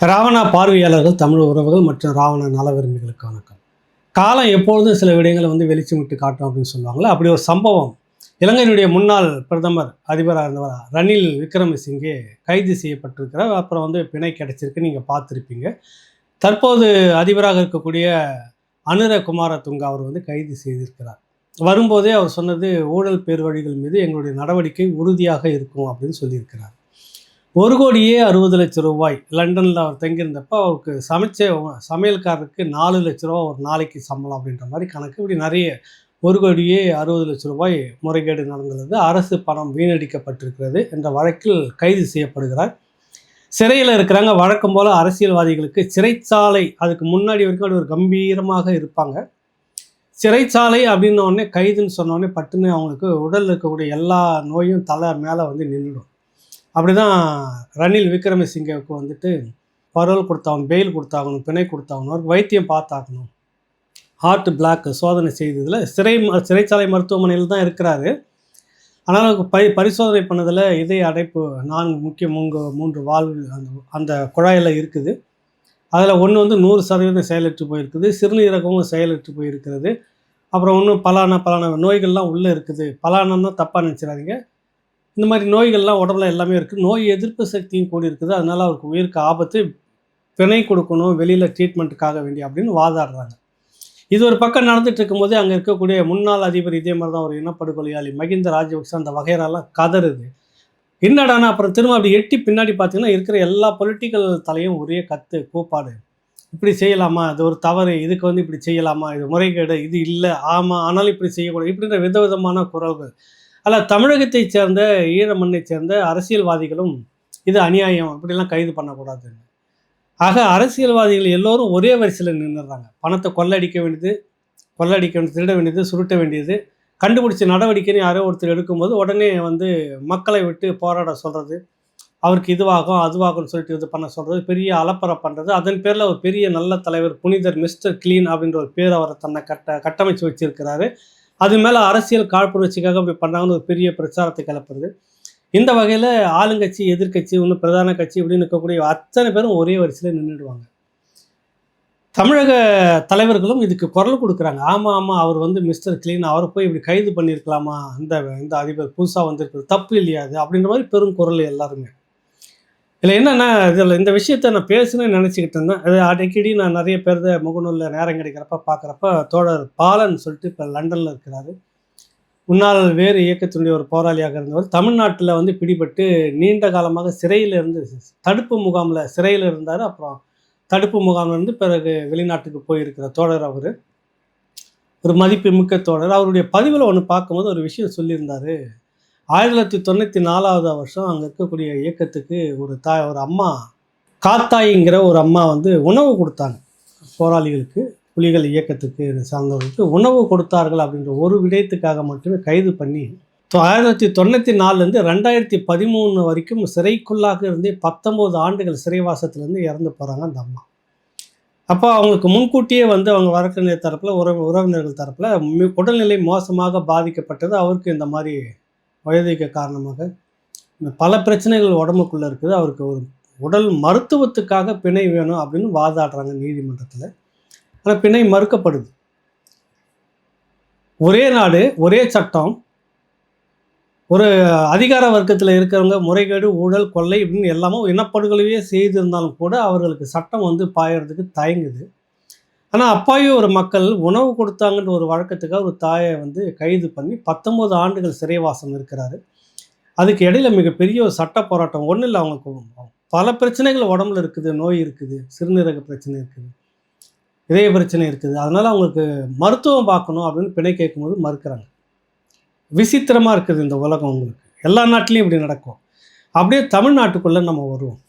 ராவணா பார்வையாளர்கள் தமிழ் உறவுகள் மற்றும் ராவண நலவிரும்பிகளுக்கு வணக்கம். காலம் எப்பொழுதும் சில விடயங்களை வந்து வெளிச்சமிட்டு காட்டும் அப்படின்னு சொல்லுவாங்களே அப்படி ஒரு சம்பவம். இலங்கையினுடைய முன்னாள் பிரதமர் அதிபராக இருந்தவர் ரணில் விக்ரமசிங்கே கைது செய்யப்பட்டிருக்கிறார். அப்புறம் வந்து பிணை கிடைச்சிருக்கு நீங்கள் பார்த்துருப்பீங்க. தற்போது அதிபராக இருக்கக்கூடிய அனுர குமார துங்கா அவர் வந்து கைது செய்திருக்கிறார். வரும்போதே அவர் சொன்னது ஊழல் பேர் வழிகள் மீது எங்களுடைய நடவடிக்கை உறுதியாக இருக்கும் அப்படின்னு சொல்லியிருக்கிறார். ஒரு கோடியே அறுபது லட்சம் ரூபாய் லண்டனில் அவர் தங்கியிருந்தப்போ அவருக்கு சமைச்ச சமையல்காரருக்கு நாலு லட்ச ரூபா ஒரு நாளைக்கு சம்பளம் அப்படின்ற மாதிரி கணக்கு. இப்படி நிறைய ஒரு கோடியே அறுபது லட்சம் ரூபாய் முறைகேடு நடந்துள்ளது. அரசு பணம் வீணடிக்கப்பட்டிருக்கிறது என்ற வழக்கில் கைது செய்யப்படுகிறார். சிறையில் இருக்கிறாங்க. வழக்கம் போல் அரசியல்வாதிகளுக்கு சிறைச்சாலை அதுக்கு முன்னாடி வரைக்கும் அப்படி ஒரு கம்பீரமாக இருப்பாங்க. சிறைச்சாலை அப்படின்ன உடனே கைதுன்னு சொன்னோடனே பட்டுன்னு அவங்களுக்கு உடலில் இருக்கக்கூடிய எல்லா நோயும் தலை மேலே வந்து நின்றுடும். அப்படி தான் ரணில் விக்ரமசிங்கவுக்கு வந்துட்டு பரோல் கொடுத்தாகணும் பெயில் கொடுத்தாகணும் பிணை கொடுத்தாகணும் அவருக்கு வைத்தியம் பார்த்தாகணும். ஹார்ட் பிளாக் சோதனை செய்ததில் சிறை ம- சிறைச்சாலை மருத்துவமனையில் தான் இருக்கிறாரு. ஆனால் அவருக்கு பரி பரிசோதனை பண்ணதில் இதய அடைப்பு நான்கு முக்கிய மூன்று மூன்று வால்வு அந்த அந்த குழாயில் இருக்குது. அதில் ஒன்று வந்து நூறு சதவீதம் செயலற்று போயிருக்குது. சிறுநீரகமும் செயலற்று போயிருக்கிறது. அப்புறம் இன்னும் பலான பலான நோய்கள்லாம் உள்ளே இருக்குது. பலானன்னா தப்பாக நினச்சிடாதீங்க. இந்த மாதிரி நோய்கள்லாம் உடம்புல எல்லாமே இருக்குது நோய் எதிர்ப்பு சக்தியும் கூடி இருக்குது. அதனால் அவருக்கு உயிருக்கு ஆபத்து. பிணை கொடுக்கணும் வெளியில் ட்ரீட்மெண்ட்டுக்காக வேண்டிய அப்படின்னு வாதாடுறாங்க. இது ஒரு பக்கம் நடந்துட்டு இருக்கும்போது அங்கே இருக்கக்கூடிய முன்னாள் அதிபர் இதே மாதிரி தான் ஒரு இனப்படுகொலையாளி மகிந்த ராஜபக்ச அந்த வகையெல்லாம் கதறுது. என்னடானா அப்புறம் திரும்ப அப்படி எட்டி பின்னாடி பார்த்தீங்கன்னா இருக்கிற எல்லா பொலிட்டிக்கல் தலையும் ஒரே கத்து கூப்பாடு. இப்படி செய்யலாமா? இது ஒரு தவறு. இதுக்கு வந்து இப்படி செய்யலாமா? இது முறைகேடு. இது இல்லை. ஆமாம் ஆனாலும் இப்படி செய்யக்கூடாது. இப்படின்ற விதவிதமான குரல்கள். அதில் தமிழகத்தைச் சேர்ந்த ஈழ மண்ணை சேர்ந்த அரசியல்வாதிகளும் இது அநியாயம் இப்படிலாம் கைது பண்ணக்கூடாதுன்னு. ஆக அரசியல்வாதிகள் எல்லோரும் ஒரே வரிசையில் நின்றுடுறாங்க பணத்தை கொள்ளடிக்க வேண்டியது கொள்ளடிக்க வேண்டியது திருட வேண்டியது சுருட்ட வேண்டியது. கண்டுபிடிச்ச நடவடிக்கைன்னு யாரோ ஒருத்தர் எடுக்கும்போது உடனே வந்து மக்களை விட்டு போராட சொல்கிறது அவருக்கு இதுவாகும் அதுவாகும்னு சொல்லிட்டு இது பண்ண சொல்கிறது பெரிய அலப்பறை பண்ணுறது அதன் பேரில் ஒரு பெரிய நல்ல தலைவர் புனிதர் மிஸ்டர் கிளீன் அப்படின்ற ஒரு பேர் அவரை தன்னை கட்ட கட்டமைச்சு வச்சிருக்கிறாரு. அது மேலே அரசியல் காழ்ப்புணர்ச்சிக்காக அப்படி பண்ணாங்கன்னு ஒரு பெரிய பிரச்சாரத்தை கிளப்புறது. இந்த வகையில் ஆளுங்கட்சி எதிர்க்கட்சி இன்னும் பிரதான கட்சி இப்படின்னு இருக்கக்கூடிய அத்தனை பேரும் ஒரே வரிசையில் நின்றுடுவாங்க தமிழக தலைவர்களும் இதுக்கு குரல் கொடுக்குறாங்க. ஆமாம் ஆமாம் அவர் வந்து மிஸ்டர் கிளீன் அவரை போய் இப்படி கைது பண்ணியிருக்கலாமா? இந்த இந்த அதிபர் புதுசாக வந்திருக்கிறது. தப்பு இல்லையாது அப்படின்ற மாதிரி பெரும் குரல் எல்லாருமே. இதில் என்னென்னா இதில் இந்த விஷயத்த நான் பேசணும்னு நினச்சிக்கிட்டு இருந்தேன். அது அடிக்கடி நான் நிறைய பேர் முகநூலில் நேரம் கிடைக்கிறப்ப பார்க்குறப்ப தோழர் பாலன் சொல்லிட்டு இப்போ லண்டனில் இருக்கிறாரு. முன்னாள் வேறு இயக்கத்தினுடைய ஒரு போராளியாக இருந்தவர். தமிழ்நாட்டில் வந்து பிடிபட்டு நீண்ட காலமாக சிறையில் இருந்து தடுப்பு முகாமில் சிறையில் இருந்தார். அப்புறம் தடுப்பு முகாமில் இருந்து பிறகு வெளிநாட்டுக்கு போயிருக்கிற தோழர் அவர். ஒரு மதிப்புமிக்க தோழர். அவருடைய பதிவில் ஒன்று பார்க்கும்போது ஒரு விஷயம் சொல்லியிருந்தார். ஆயிரத்தி தொள்ளாயிரத்தி தொண்ணூற்றி நாலாவது வருஷம் அங்கே இருக்கக்கூடிய இயக்கத்துக்கு ஒரு தாய் ஒரு அம்மா காத்தாயிங்கிற ஒரு அம்மா வந்து உணவு கொடுத்தாங்க. போராளிகளுக்கு புலிகள் இயக்கத்துக்கு சார்ந்தவர்களுக்கு உணவு கொடுத்தார்கள் அப்படின்ற ஒரு விடயத்துக்காக மட்டுமே கைது பண்ணி ஆயிரத்தி தொள்ளாயிரத்தி தொண்ணூற்றி நாலுலேருந்து ரெண்டாயிரத்தி பதிமூணு வரைக்கும் சிறைக்குள்ளாக இருந்தே பத்தொம்போது ஆண்டுகள் சிறைவாசத்துலேருந்து இறந்து போகிறாங்க அந்த அம்மா. அப்போ அவங்களுக்கு முன்கூட்டியே வந்து அவங்க வழக்கறிஞர் தரப்பில் உறவு உறவினர்கள் தரப்பில் உடல்நிலை மோசமாக பாதிக்கப்பட்டது. அவருக்கு இந்த மாதிரி வயதிக்க காரணமாக இந்த பல பிரச்சனைகள் உடம்புக்குள்ளே இருக்குது. அவருக்கு ஒரு உடல் மருத்துவத்துக்காக பிணை வேணும் அப்படின்னு வாதாடுறாங்க நீதிமன்றத்தில். ஆனால் பிணை மறுக்கப்படுது. ஒரே நாடு ஒரே சட்டம் ஒரு அதிகார வர்க்கத்தில் இருக்கிறவங்க முறைகேடு ஊழல் கொள்ளை இப்படின்னு எல்லாமே இனப்படுகொலையே செய்திருந்தாலும் கூட அவர்களுக்கு சட்டம் வந்து பாயறதுக்கு தயங்குது. ஆனால் அப்பாவி ஒரு மக்கள் உணவு கொடுத்தாங்கன்ற ஒரு வழக்கத்துக்காக ஒரு தாயை வந்து கைது பண்ணி பத்தொம்போது ஆண்டுகள் சிறைவாசம் இருக்கிறாரு. அதுக்கு இடையில மிகப்பெரிய ஒரு சட்ட போராட்டம். ஒன்றும் இல்லை அவங்களுக்கு பல பிரச்சனைகள் உடம்புல இருக்குது. நோய் இருக்குது. சிறுநீரக பிரச்சனை இருக்குது. இதய பிரச்சனை இருக்குது. அதனால் அவங்களுக்கு மருத்துவம் பார்க்கணும் அப்படின்னு பிணை கேட்கும்போது மறுக்கிறாங்க. விசித்திரமாக இருக்குது இந்த உலகம் உங்களுக்கு. எல்லா நாட்டிலையும் இப்படி நடக்கும். அப்படியே தமிழ்நாட்டுக்குள்ளே நம்ம வருவோம்.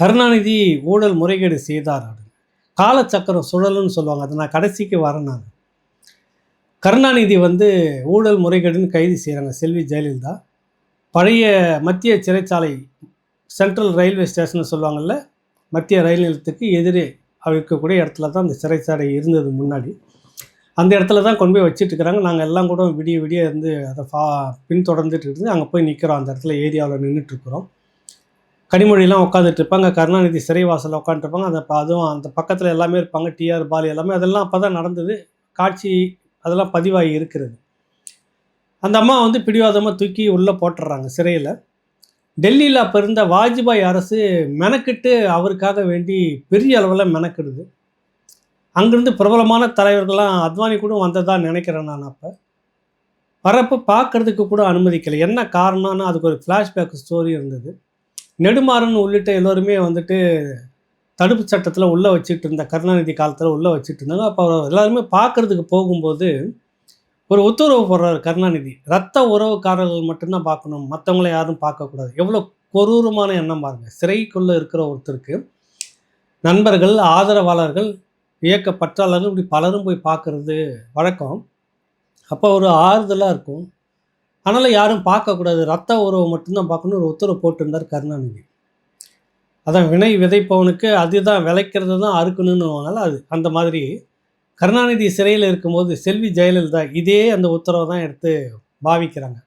கருணாநிதி ஊழல் முறைகேடு செய்தார் அப்படின்னு காலச்சக்கரம் சுழலுன்னு சொல்லுவாங்க. அதை நான் கடைசிக்கு வரேன் நான். கருணாநிதி வந்து ஊழல் முறைகேடுன்னு கைது செய்கிறாங்க செல்வி ஜெயலலிதா. பழைய மத்திய சிறைச்சாலை சென்ட்ரல் ரயில்வே ஸ்டேஷன் சொல்லுவாங்கள்ல மத்திய ரயில் நிலையத்துக்கு எதிரே அவர் இருக்கக்கூடிய இடத்துல தான் அந்த சிறைச்சாலை இருந்தது முன்னாடி. அந்த இடத்துல தான் கொண்டு போய் வச்சிட்டு இருக்கிறாங்க. நாங்கள் எல்லாம் கூட விடிய விடிய இருந்து அதை ஃபா பின்தொடர்ந்துட்டு இருந்து அங்கே போய் நிற்கிறோம் அந்த இடத்துல ஏரியாவில் நின்றுட்டுருக்குறோம் கனிமொழிலாம் உட்காந்துட்டு இருப்பாங்க கருணாநிதி சிறைவாசலில் உட்காந்துருப்பாங்க அந்த அதுவும் அந்த பக்கத்தில் எல்லாமே இருப்பாங்க டிஆர் பாலு எல்லாமே அதெல்லாம் அப்போ தான் நடந்தது. காட்சி அதெல்லாம் பதிவாகி இருக்கிறது. அந்த அம்மா வந்து பிடிவாதமாக தூக்கி உள்ளே போட்டுடுறாங்க சிறையில். டெல்லியில் அப்போ இருந்த வாஜ்பாய் அரசு மெனக்கிட்டு அவருக்காக வேண்டி பெரிய அளவில் மெனக்கிடுது. அங்கேருந்து பிரபலமான தலைவர்கள்லாம் அத்வானி கூட வந்ததாக நினைக்கிறேன் நான் அப்போ. வரப்போ பார்க்கறதுக்கு கூட அனுமதிக்கலை. என்ன காரணம்னு அதுக்கு ஒரு ஃப்ளாஷ்பேக் ஸ்டோரி இருந்தது. நெடுமாறன் உள்ளிட்ட எல்லோருமே வந்துட்டு தடுப்பு சட்டத்தில் உள்ளே வச்சுட்டு இருந்த கருணாநிதி காலத்தில் உள்ளே வச்சுட்டு இருந்தாங்க. அப்போ எல்லாருமே பார்க்கறதுக்கு போகும்போது ஒரு உத்தரவு போடுறாரு கருணாநிதி. ரத்த உறவுக்காரர்கள் மட்டும்தான் பார்க்கணும். மற்றவங்கள யாரும் பார்க்கக்கூடாது எவ்வளோ கொரூரமான எண்ணம் பாருங்கள் சிறைக்குள்ளே இருக்கிற ஒருத்தருக்கு நண்பர்கள் ஆதரவாளர்கள் இயக்க பற்றாளர்கள் இப்படி பலரும் போய் பார்க்கறது வழக்கம். அப்போ ஒரு ஆறுதலாக இருக்கும். அதனால் யாரும் பார்க்கக்கூடாது ரத்த உறவு மட்டும்தான் பார்க்கணும் ஒரு உத்தரவு போட்டிருந்தார் கருணாநிதி. அதான் வினை விதைப்பவனுக்கு அதுதான் விளைக்கிறது தான் அறுக்கணும்னுனால அது. அந்த மாதிரி கருணாநிதி சிறையில் இருக்கும்போது செல்வி ஜெயலலிதா இதே அந்த உத்தரவை தான் எடுத்து பாவிக்கிறாங்க.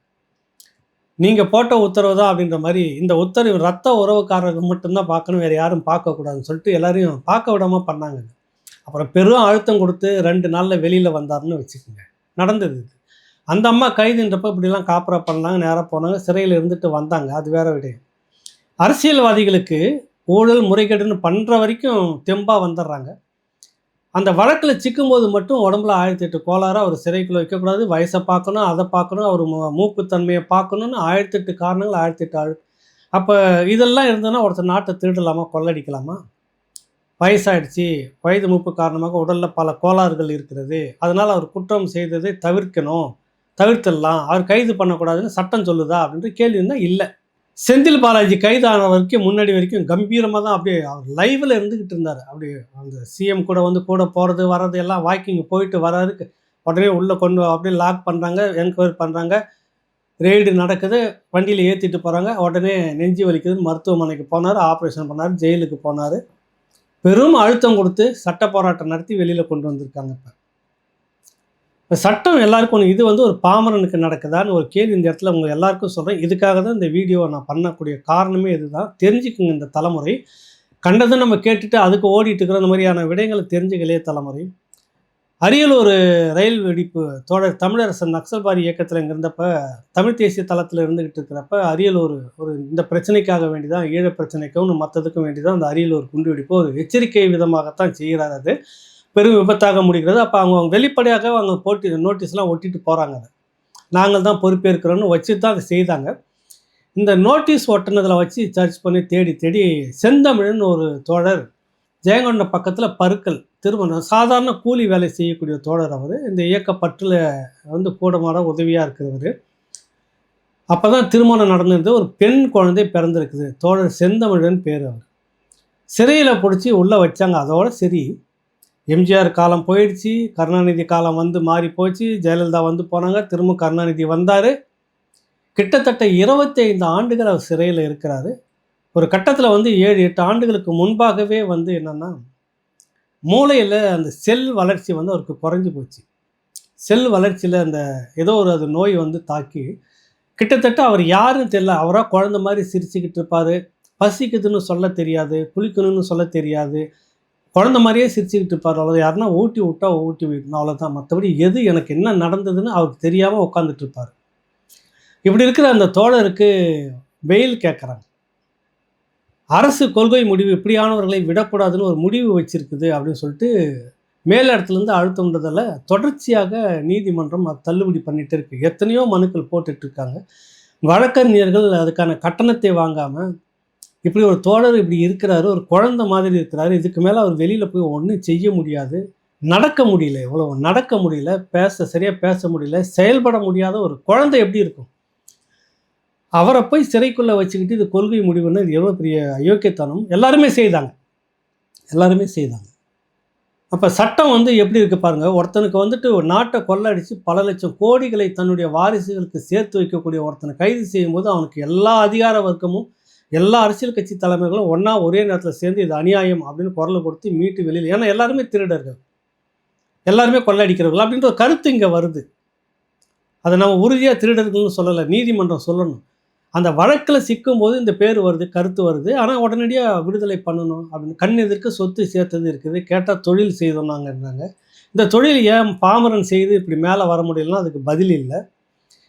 நீங்கள் போட்ட உத்தரவு தான் அப்படின்ற மாதிரி இந்த உத்தரவு ரத்த உறவுக்காரர்கள் மட்டும்தான் பார்க்கணும் வேறு யாரும் பார்க்கக்கூடாதுன்னு சொல்லிட்டு எல்லாரையும் பார்க்க விடாமல் பண்ணாங்க. அப்புறம் பெரும் அழுத்தம் கொடுத்து ரெண்டு நாளில் வெளியில் வந்தாருன்னு வச்சுக்கோங்க. நடந்தது இது. அந்த அம்மா கைதுன்றப்ப இப்படிலாம் காப்பரா பண்ணாங்க நேராக போனாங்க சிறையில் இருந்துட்டு வந்தாங்க. அது வேற விட அரசியல்வாதிகளுக்கு ஊழல் முறைகேடுன்னு பண்ணுற வரைக்கும் தெம்பாக வந்துடுறாங்க. அந்த வழக்கில் சிக்கும்போது மட்டும் உடம்புல ஆயிரத்தி எட்டு கோளாறு அவர் சிறைக்குள்ள வைக்கக்கூடாது. வயசை பார்க்கணும் அதை பார்க்கணும் அவர் மூ- மூக்குத்தன்மையை பார்க்கணும்னு ஆயிரத்தி எட்டு காரணங்கள் ஆயிரத்தி எட்டு ஆள். அப்போ இதெல்லாம் இருந்ததுன்னா ஒருத்தர் நாட்டை திருடலாமா கொள்ளடிக்கலாமா? வயசாயிடுச்சு. வயது மூப்பு காரணமாக உடலில் பல கோளாறுகள் இருக்கிறது. அதனால் அவர் குற்றம் செய்ததை தவிர்க்கணும். தவிர்த்திடலாம். அவர் கைது பண்ணக்கூடாதுன்னு சட்டம் சொல்லுதா அப்படின்ற கேள்வி இருந்தால் இல்லை. செந்தில் பாலாஜி கைதான வரைக்கும் முன்னாடி வரைக்கும் கம்பீரமாக தான் அப்படியே அவர் லைவில் இருந்துக்கிட்டு இருந்தார். அப்படி அந்த சிஎம் கூட வந்து கூட போகிறது வர்றது எல்லாம் வாக்கிங் போயிட்டு வர்றதுக்கு உடனே உள்ளே கொண்டு அப்படியே லாக் பண்ணுறாங்க என்கொயரி பண்ணுறாங்க ரெய்டு நடக்குது. வண்டியில் ஏற்றிட்டு போகிறாங்க உடனே நெஞ்சு வலிக்குதுன்னு மருத்துவமனைக்கு போனார் ஆப்ரேஷன் பண்ணார் ஜெயிலுக்கு போனார். பெரும் அழுத்தம் கொடுத்து சட்ட போராட்டம் நடத்தி வெளியில் கொண்டு வந்திருக்காங்க இப்போ. இப்போ சட்டம் எல்லாருக்கும் ஒன்று இது வந்து ஒரு பாமரனுக்கு நடக்குதான்னு ஒரு கேள்வி இந்த இடத்துல உங்கள் எல்லாருக்கும் சொல்கிறேன் இதுக்காக தான் இந்த வீடியோவை நான் பண்ணக்கூடிய காரணமே இதுதான். தெரிஞ்சுக்குங்க இந்த தலைமுறை. கண்டதை நம்ம கேட்டுட்டு அதுக்கு ஓடிட்டு இருக்கிற அந்த மாதிரியான விடயங்களை தெரிஞ்சுக்கலையே தலைமுறை. அரியலூர் ரயில் வெடிப்பு தோழர் தமிழரசன் நக்சல்பாரி இயக்கத்தில் இருந்தப்ப தமிழ் தேசிய தளத்தில் இருந்துக்கிட்டு இருக்கிறப்ப அரியலூர் ஒரு இந்த பிரச்சனைக்காக வேண்டி தான் ஈழ பிரச்சனைக்கும் மற்றதுக்கும் வேண்டி தான் அந்த அரியலூர் குண்டு வெடிப்பு ஒரு எச்சரிக்கை விதமாகத்தான் செய்கிறார் அது. பெரும் விபத்தாக முடிகிறது. அப்போ அவங்க அவங்க வெளிப்படையாக அவங்க போட்டி நோட்டீஸ்லாம் ஒட்டிட்டு போகிறாங்க அதை. நாங்கள் தான் பொறுப்பேற்கிறோன்னு வச்சு தான் அதை செய்தாங்க. இந்த நோட்டீஸ் ஒட்டினதில் வச்சு சர்ச் பண்ணி தேடி தேடி செந்தமிழ்னு ஒரு தோழர் ஜெயங்கொண்ட பக்கத்தில் பருக்கல் திருமணம் சாதாரண கூலி வேலை செய்யக்கூடிய தோழர் அவர். இந்த இயக்கப்பற்றில் வந்து கூடமாட உதவியாக இருக்கிறவர். அப்போ தான் திருமணம் நடந்திருந்து ஒரு பெண் குழந்தை பிறந்திருக்குது. தோழர் செந்தமிழன் பேர் அவர். சிறையில் பிடிச்சி உள்ளே வச்சாங்க. அதோட சரி. எம்ஜிஆர் காலம் போயிடுச்சு கருணாநிதி காலம் வந்து மாறி போச்சு ஜெயலலிதா வந்து போனாங்க திரும்ப கருணாநிதி வந்தார். கிட்டத்தட்ட இருபத்தி ஐந்து ஆண்டுகள் அவர் சிறையில் இருக்கிறாரு. ஒரு கட்டத்தில் வந்து ஏழு எட்டு ஆண்டுகளுக்கு முன்பாகவே வந்து என்னென்னா மூளையில் அந்த செல் வளர்ச்சி வந்து அவருக்கு குறைஞ்சி போச்சு. செல் வளர்ச்சியில் அந்த ஏதோ ஒரு அது நோய் வந்து தாக்கி கிட்டத்தட்ட அவர் யாருன்னு தெரியல அவராக குழந்த மாதிரி சிரிச்சுக்கிட்டு இருப்பார். பசிக்குதுன்னு சொல்ல தெரியாது குளிக்கணும்னு சொல்ல தெரியாது. குழந்த மாதிரியே சிரிச்சுக்கிட்டு இருப்பார். அவ்வளோ யாருன்னா ஊட்டி விட்டா ஊட்டி விடணும் அவ்வளோதான் மற்றபடி எது எனக்கு என்ன நடந்ததுன்னு அவருக்கு தெரியாமல் உட்காந்துட்டு இருப்பார். இப்படி இருக்கிற அந்த தோழருக்கு வெயில் கேட்குறாங்க அரசு கொள்கை முடிவு இப்படியானவர்களை விடக்கூடாதுன்னு ஒரு முடிவு வச்சிருக்குது அப்படின்னு சொல்லிட்டு மேலிடத்துலேருந்து அழுத்தம்ன்றதால தொடர்ச்சியாக நீதிமன்றம் அது தள்ளுபடி பண்ணிகிட்டு இருக்குது எத்தனையோ மனுக்கள் போட்டுட்ருக்காங்க வழக்கறிஞர்கள் அதுக்கான கட்டணத்தை வாங்காமல் இப்படி ஒரு தோழர் இப்படி இருக்கிறாரு ஒரு குழந்த மாதிரி இருக்கிறாரு இதுக்கு மேலே அவர் வெளியில் போய் ஒன்றும் செய்ய முடியாது நடக்க முடியல எவ்வளோ நடக்க முடியல பேச சரியாக பேச முடியல செயல்பட முடியாத ஒரு குழந்தை எப்படி இருக்கும்? அவரை போய் சிறைக்குள்ளே வச்சுக்கிட்டு இது கொள்கை முடிவுன்னு இது எவ்வளோ பெரிய அயோக்கியத்தனம். எல்லாருமே செய்தாங்க. எல்லாருமே செய்தாங்க. அப்போ சட்டம் வந்து எப்படி இருக்குது பாருங்கள் ஒருத்தனுக்கு வந்துட்டு ஒரு நாட்டை கொள்ளடிச்சு பல லட்சம் கோடிகளை தன்னுடைய வாரிசுகளுக்கு சேர்த்து வைக்கக்கூடிய ஒருத்தனை கைது செய்யும்போது அவனுக்கு எல்லா அதிகார வர்க்கமும் எல்லா அரசியல் கட்சி தலைமைகளும் ஒன்றா ஒரே நேரத்தில் சேர்ந்து இது அநியாயம் அப்படின்னு குரல் கொடுத்து மீட்டு வெளியில் ஏன்னா எல்லாருமே திருடர்கள். எல்லாருமே கொள்ளடிக்கிறவர்கள் அப்படின்ற ஒரு கருத்து இங்கே வருது. அதை நம்ம உறுதியாக திருடர்கள்னு சொல்லலை நீதிமன்றம் சொல்லணும். அந்த வழக்கில் சிக்கும்போது இந்த பேர் வருது கருத்து வருது. ஆனால் உடனடியாக விடுதலை பண்ணணும் அப்படின்னு கண் எதிர்க்க சொத்து சேர்த்தது இருக்குது கேட்டால் தொழில் செய்தோம்னாங்கன்றாங்க இந்த தொழில் ஏன் பாமரன் செய்து இப்படி மேலே வர முடியலன்னா அதுக்கு பதில் இல்லை.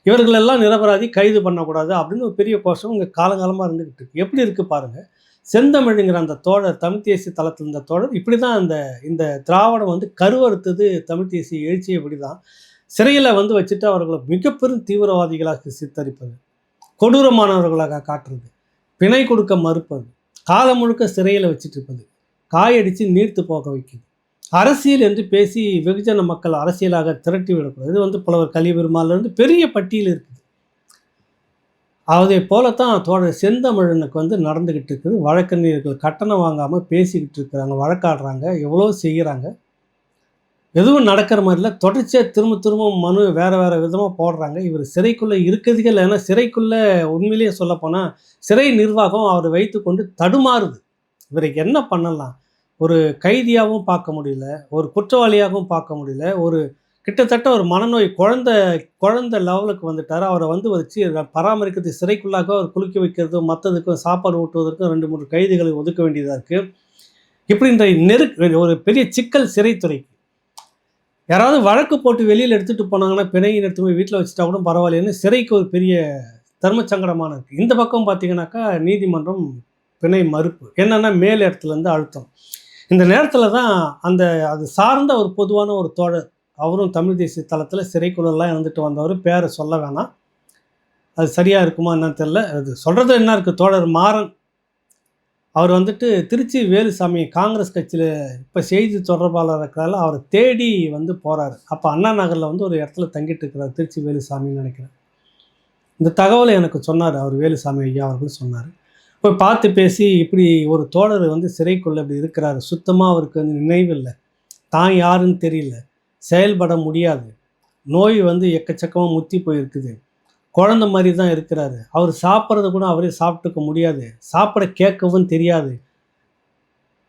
இவர்களெல்லாம் நிரபராதி கைது பண்ணக்கூடாது அப்படின்னு ஒரு பெரிய கோஷம் இங்கே காலங்காலமாக இருந்துக்கிட்டு இருக்கு. எப்படி இருக்குது பாருங்கள் செந்தமிழுங்கிற அந்த தோழர் தமிழ் தேசிய தளத்தில் இருந்த தோழர் இப்படி தான் அந்த இந்த திராவிடம் வந்து கருவறுத்தது தமிழ் தேசிய எழுச்சி இப்படி தான் சிறையில் வந்து வச்சுட்டு அவர்களை மிகப்பெரும் தீவிரவாதிகளாக சித்தரிப்பது கொடூரமானவர்களாக காட்டுறது பிணை கொடுக்க மறுப்பது காலம் முழுக்க சிறையில் வச்சுட்டு இருப்பது காயடித்து நீர்த்து போக வைக்குது அரசியல் என்று பேசி வெகுஜன மக்கள் அரசியலாக திரட்டி விடக்கூடாது. இது வந்து புலவர் கலி பெருமாள்லேருந்து பெரிய பட்டியல் இருக்குது. அதே போலத்தான் தோழர் செந்தமிழனுக்கு வந்து நடந்துக்கிட்டு இருக்குது. வழக்கறிஞர்கள் கட்டணம் வாங்காமல் பேசிக்கிட்டு இருக்கிறாங்க வழக்காடுறாங்க எவ்வளோ செய்கிறாங்க எதுவும் நடக்கிற மாதிரி இல்லை. தொடர்ச்சியாக திரும்ப திரும்ப மனு வேறு வேறு விதமாக போடுறாங்க. இவர் சிறைக்குள்ளே இருக்கிறதுக்கே இல்லை. ஏன்னா சிறைக்குள்ளே உண்மையிலேயே சொல்லப்போனால் சிறை நிர்வாகம் அவரை வைத்துக்கொண்டு தடுமாறுது. இவருக்கு என்ன பண்ணலாம்? ஒரு கைதியாகவும் பார்க்க முடியல ஒரு குற்றவாளியாகவும் பார்க்க முடியல ஒரு கிட்டத்தட்ட ஒரு மனநோய் குழந்த குழந்த லெவலுக்கு வந்துட்டார். அவரை வந்து வச்சு பராமரிக்கிறது சிறைக்குள்ளாக அவர் குளிக்க வைக்கிறதும் மற்றதுக்கும் சாப்பாடு ஊட்டுவதற்கும் ரெண்டு மூணு கைதிகளை ஒதுக்க வேண்டியதாக இருக்குது இப்படி இந்த நெரு ஒரு பெரிய சிக்கல் சிறைத்துறைக்கு. யாராவது வழக்கு போட்டு வெளியில் எடுத்துகிட்டு போனாங்கன்னா பிணையின் எடுத்து போய் வீட்டில் வச்சுட்டா கூட பரவாயில்லைன்னு சிறைக்கு ஒரு பெரிய தர்ம சங்கடமான இருக்குது இந்த பக்கம் பார்த்தீங்கன்னாக்கா நீதிமன்றம் பிணை மறுப்பு. என்னென்னா மேல் இடத்துலேருந்து அழுத்தம். இந்த நேரத்தில் தான் அந்த அது சார்ந்த ஒரு பொதுவான ஒரு தோழர். அவரும் தமிழ் தேசிய தளத்தில் சிறைக்குள்ளெல்லாம் இருந்துட்டு வந்தவர். பேரை சொல்ல வேணாம். அது சரியாக இருக்குமா என்னன்னு தெரில அது சொல்கிறது என்ன இருக்குது தோழர் மாறன். அவர் வந்துட்டு திருச்சி வேலுசாமி காங்கிரஸ் கட்சியில் இப்போ செய்தி தொடர்பாளர் இருக்கிறதால அவரை தேடி வந்து போகிறாரு அப்போ அண்ணா நகரில் வந்து ஒரு இடத்துல தங்கிட்டு இருக்கிறார் திருச்சி வேலுசாமின்னு நினைக்கிறேன். இந்த தகவலை எனக்கு சொன்னார். அவர் வேலுசாமி ஐயா அவர்கள் சொன்னார். போய் பார்த்து பேசி இப்படி ஒரு தோழர் வந்து சிறைக்குள்ளே இப்படி இருக்கிறாரு. சுத்தமாக அவருக்கு வந்து நினைவில்லை தான் யாருன்னு தெரியல. செயல்பட முடியாது. நோய் வந்து எக்கச்சக்கமாக முத்தி போயிருக்குது. குழந்த மாதிரி தான் இருக்கிறாரு. அவர் சாப்பிட்றது கூட அவரே சாப்பிட்டுக்க முடியாது. சாப்பிட கேட்கவும் தெரியாது.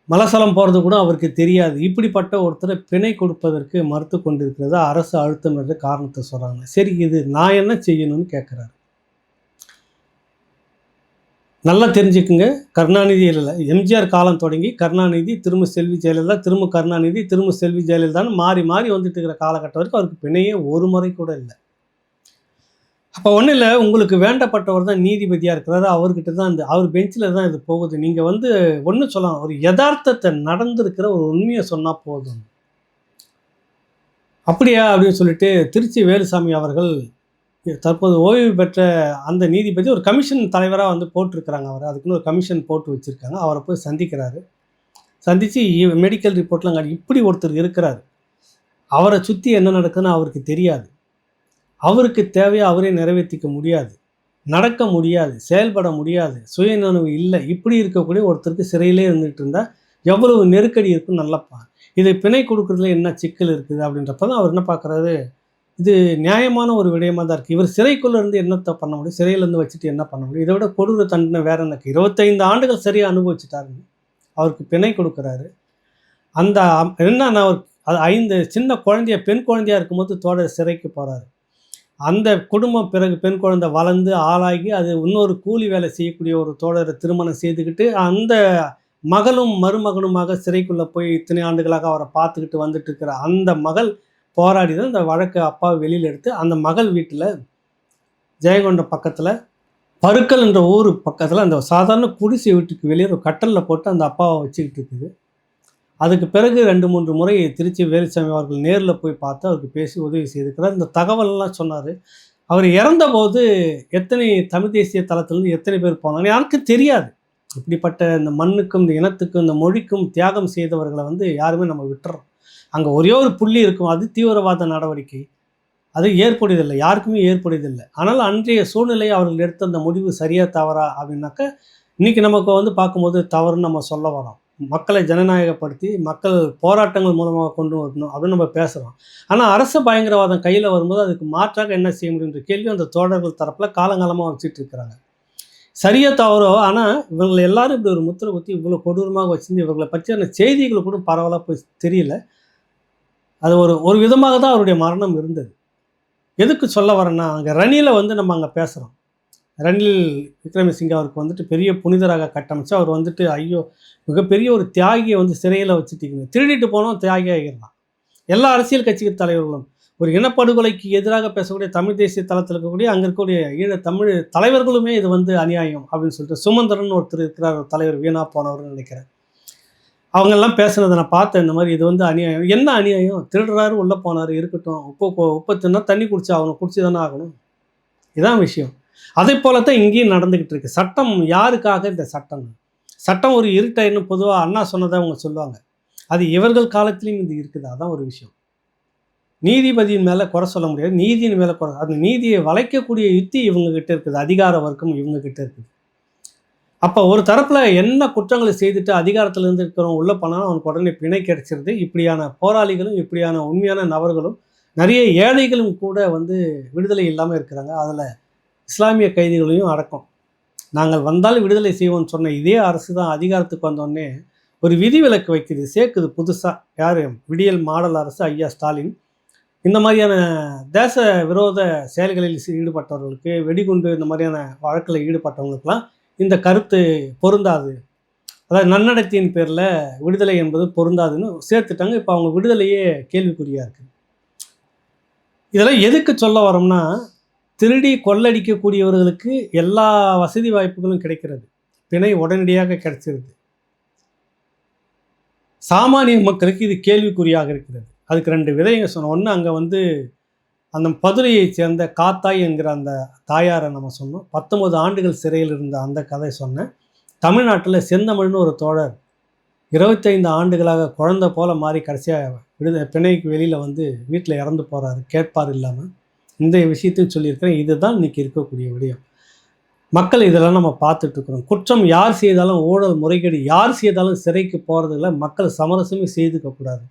மலசலம் போகிறது கூட அவருக்கு தெரியாது. இப்படிப்பட்ட ஒருத்தரை பிணை கொடுப்பதற்கு மறுத்து கொண்டிருக்கிறது அரசு அழுத்தம் என்ற காரணத்தை சொல்கிறாங்க சரி இது நான் என்ன செய்யணும்னு கேட்குறாரு நல்லா தெரிஞ்சுக்குங்க. கருணாநிதி இல்லை எம்ஜிஆர் காலம் தொடங்கி கருணாநிதி திரும்ப செல்வி ஜெயலலிதா திரும்ப கருணாநிதி திரும்ப செல்வி ஜெயலலிதான்னு மாறி மாறி வந்துட்டு இருக்கிற காலகட்டம் வரைக்கும் அவருக்கு பிணையே ஒரு முறை கூட இல்லை. அப்போ ஒன்றும் இல்லை உங்களுக்கு வேண்டப்பட்டவர் தான் நீதிபதியாக இருக்கிறாரு. அவர்கிட்ட தான் இந்த அவர் பெஞ்சில் தான் இது போகுது. நீங்கள் வந்து ஒன்றும் சொல்லலாம் ஒரு யதார்த்தத்தை நடந்திருக்கிற ஒரு உண்மையை சொன்னால் போதும். அப்படியா? அப்படின்னு சொல்லிட்டு திருச்சி வேலுசாமி அவர்கள் தற்போது ஓய்வு பெற்ற அந்த நீதிபதி ஒரு கமிஷன் தலைவராக வந்து போட்டிருக்கிறாங்க அவர். அதுக்குன்னு ஒரு கமிஷன் போட்டு வச்சுருக்காங்க. அவரை போய் சந்திக்கிறாரு. சந்தித்து மெடிக்கல் ரிப்போர்ட்லாம் காட்டி இப்படி ஒருத்தர் இருக்கிறார். அவரை சுற்றி என்ன நடக்குதுன்னு அவருக்கு தெரியாது. அவருக்கு தேவையை அவரே நிறைவேற்றிக்க முடியாது. நடக்க முடியாது. செயல்பட முடியாது. சுயநனவு இல்லை. இப்படி இருக்கக்கூடிய ஒருத்தருக்கு சிறையிலே இருந்துகிட்டு இருந்தால் எவ்வளவு நெருக்கடி இருக்குன்னு நல்லப்பா இதை பிணை கொடுக்குறதுல என்ன சிக்கல் இருக்குது அப்படின்றப்ப தான் அவர் என்ன பார்க்குறாரு? இது நியாயமான ஒரு விடயமாக தான் இருக்குது இவர் சிறைக்குள்ளே இருந்து என்னத்தை பண்ண முடியும்? சிறையிலேருந்து வச்சுட்டு என்ன பண்ண முடியும்? இதை விட கொடூர தண்டனை வேற எனக்கு. இருபத்தைந்து ஆண்டுகள் சரியாக அனுபவிச்சுட்டாருங்க அவருக்கு பிணை கொடுக்குறாரு. அந்த என்ன நான் அது ஐந்து சின்ன குழந்தைய பெண் குழந்தையா இருக்கும்போது தோழர் சிறைக்கு போகிறாரு அந்த குடும்பம் பிறகு பெண் குழந்தை வளர்ந்து ஆளாகி அது இன்னொரு கூலி வேலை செய்யக்கூடிய ஒரு தோழரை திருமணம் செய்துக்கிட்டு அந்த மகளும் மருமகனுமாக சிறைக்குள்ளே போய் இத்தனை ஆண்டுகளாக அவரை பார்த்துக்கிட்டு வந்துட்டு இருக்கிற அந்த மகள் போராடி தான் இந்த வழக்கை அப்பாவை வெளியில் எடுத்து அந்த மகள் வீட்டில் ஜெயங்கொண்ட பக்கத்தில் பருக்கல் என்ற ஊர் பக்கத்தில் அந்த சாதாரண குடிசை வீட்டுக்கு வெளியே ஒரு கட்டலில் போட்டு அந்த அப்பாவை வச்சுக்கிட்டு இருக்குது. அதுக்கு பிறகு ரெண்டு மூன்று முறை திருச்சி வேலுசாமி அவர்கள் நேரில் போய் பார்த்து அவருக்கு பேசி உதவி செய்திருக்கிறார். இந்த தகவலெல்லாம் சொன்னார். அவர் இறந்தபோது எத்தனை தமிழ் தேசிய தளத்திலிருந்து எத்தனை பேர் போனாங்க யாருக்கும் தெரியாது. இப்படிப்பட்ட இந்த மண்ணுக்கும் இந்த இனத்துக்கும் இந்த மொழிக்கும் தியாகம் செய்தவர்களை வந்து யாருமே நம்ம விட்டுறோம். அங்கே ஒரே ஒரு புள்ளி இருக்கும் அது தீவிரவாத நடவடிக்கை. அது ஏற்புடையதில்லை யாருக்குமே ஏற்புடையதில்லை. ஆனால் அன்றைய சூழ்நிலை அவர்கள் எடுத்த அந்த முடிவு சரியா தவறா அப்படின்னாக்க இன்றைக்கி நமக்கு வந்து பார்க்கும்போது தவறுன்னு நம்ம சொல்ல வரோம். மக்களை ஜனநாயகப்படுத்தி மக்கள் போராட்டங்கள் மூலமாக கொண்டு வரணும் அப்படின்னு நம்ம பேசுகிறோம் ஆனால் அரசு பயங்கரவாதம் கையில் வரும்போது அதுக்கு மாற்றாக என்ன செய்ய முடியுன்ற கேள்வி அந்த தோழர்கள் தரப்பில் காலங்காலமாக வச்சுட்டு இருக்கிறாங்க. சரியா தவறோ ஆனால் இவங்களை எல்லாரும் இப்படி ஒரு முத்திரை குத்தி இவ்வளோ கொடூரமாக வச்சுருந்து இவர்களை பற்றியான செய்திகள் கூட பரவலாக போய் தெரியல. அது ஒரு ஒரு விதமாக தான் அவருடைய மரணம் இருந்தது. எதுக்கு சொல்ல வரேன்னா அங்கே ரணியில் வந்து நம்ம அங்கே பேசுகிறோம் ரணில் விக்ரமசிங்க அவருக்கு வந்துட்டு பெரிய புனிதராக கட்டமைச்சு அவர் வந்துட்டு ஐயோ மிகப்பெரிய ஒரு தியாகியை வந்து சிறையில் வச்சுட்டீங்க. திருடிட்டு போனோம் தியாகி ஆகிடலாம். எல்லா அரசியல் கட்சி தலைவர்களும் ஒரு இனப்படுகொலைக்கு எதிராக பேசக்கூடிய தமிழ் தேசிய தளத்தில் இருக்கக்கூடிய அங்கே இருக்கக்கூடிய ஈழ தமிழ் தலைவர்களுமே இது வந்து அநியாயம் அப்படின்னு சொல்லிட்டு சுமந்திரன் ஒருத்தர் இருக்கிறார் ஒரு தலைவர் வீணா போனவர்னு நினைக்கிறேன். அவங்கெல்லாம் பேசுனதை நான் பார்த்தேன். இந்த மாதிரி இது வந்து அநியாயம். என்ன அநியாயம்? திருடுறாரு உள்ளே போனார் இருக்கட்டும். உப்பு உப்பு தின்னா தண்ணி குடிச்சா அவனை குடிச்சு தானே ஆகணும். இதான் விஷயம். அதே போல தான் இங்கேயும் நடந்துக்கிட்டு இருக்கு. சட்டம் யாருக்காக இந்த சட்டம்? சட்டம் ஒரு இருட்டைன்னு பொதுவாக அண்ணா சொன்னதை அவங்க சொல்லுவாங்க. அது இவர்கள் காலத்திலையும் இது இருக்குது. அதான் ஒரு விஷயம். நீதிபதியின் மேலே குறை சொல்ல முடியாது. நீதியின் மேலே குறை. அந்த நீதியை வளைக்கக்கூடிய யுத்தி இவங்ககிட்ட இருக்குது. அதிகார வர்க்கம் இவங்ககிட்ட இருக்குது. அப்போ ஒரு தரப்பில் என்ன குற்றங்களை செய்துட்டு அதிகாரத்தில் இருந்து இருக்கிறவங்க உள்ளே போனாலும் அவனுக்கு உடனே பிணை கிடைச்சிருது. இப்படியான போராளிகளும் இப்படியான உண்மையான நபர்களும் நிறைய ஏழைகளும் கூட வந்து விடுதலை இல்லாமல் இருக்கிறாங்க. அதில் இஸ்லாமிய கைதிகளையும் அடக்கம். நாங்கள் வந்தால் விடுதலை செய்வோம்னு சொன்ன இதே அரசு தான் அதிகாரத்துக்கு வந்தோடனே ஒரு விதிவிலக்கு வைக்குது. சேர்க்குது புதுசாக யார்? விடியல் மாடல் அரசு ஐயா ஸ்டாலின். இந்த மாதிரியான தேச விரோத செயல்களில் ஈடுபட்டவர்களுக்கு வெடிகுண்டு இந்த மாதிரியான வழக்கில் ஈடுபட்டவங்களுக்கெல்லாம் இந்த கருத்து பொருந்தாது. அதாவது நன்னடத்தையின் பேரில் விடுதலை என்பது பொருந்தாதுன்னு சேர்த்துட்டாங்க. இப்போ அவங்க விடுதலையே கேள்விக்குறியாக இருக்குது இதெல்லாம் எதுக்கு சொல்ல வரோம்னா திருடி கொள்ளடிக்கக்கூடியவர்களுக்கு எல்லா வசதி வாய்ப்புகளும் கிடைக்கிறது. பிணை உடனடியாக கிடைச்சிருது. சாமானிய மக்களுக்கு இது கேள்விக்குறியாக இருக்கிறது. அதுக்கு ரெண்டு விதைங்க சொன்னோம். ஒன்று அங்கே வந்து அந்த மதுரையைச் சேர்ந்த காத்தாய் என்கிற அந்த தாயாரை நம்ம சொன்னோம். பத்தொன்பது ஆண்டுகள் சிறையில் இருந்த அந்த கதை சொன்னேன். தமிழ்நாட்டில் செந்தமிழ்னு ஒரு தோழர் இருபத்தைந்து ஆண்டுகளாக குழந்தை போல மாறி கடைசியாக விடுத பிணைக்கு வெளியில் வந்து வீட்டில் இறந்து போகிறாரு கேட்பார் இல்லாமல் இந்த விஷயத்தையும் சொல்லியிருக்கிறேன். இதுதான் இன்னைக்கு இருக்கக்கூடிய விடயம். மக்கள் இதெல்லாம் நம்ம பார்த்துட்ருக்குறோம் குற்றம் யார் செய்தாலும் ஊழல் முறைகேடு யார் செய்தாலும் சிறைக்கு போகிறதில்ல மக்கள் சமரசமே செய்துக்கக்கூடாது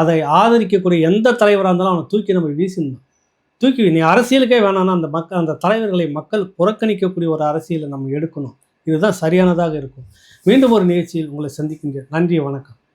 அதை ஆதரிக்கக்கூடிய எந்த தலைவராக இருந்தாலும் அவனை தூக்கி நம்ம வீசிடணும். தூக்கி நீ அரசியலுக்கே வேணாம்னா அந்த மக்கள் அந்த தலைவர்களை மக்கள் புறக்கணிக்கக்கூடிய ஒரு அரசியலை நம்ம எடுக்கணும். இதுதான் சரியானதாக இருக்கும். மீண்டும் ஒரு நிகழ்ச்சியில் உங்களை சந்திக்கின்றேன். நன்றி வணக்கம்.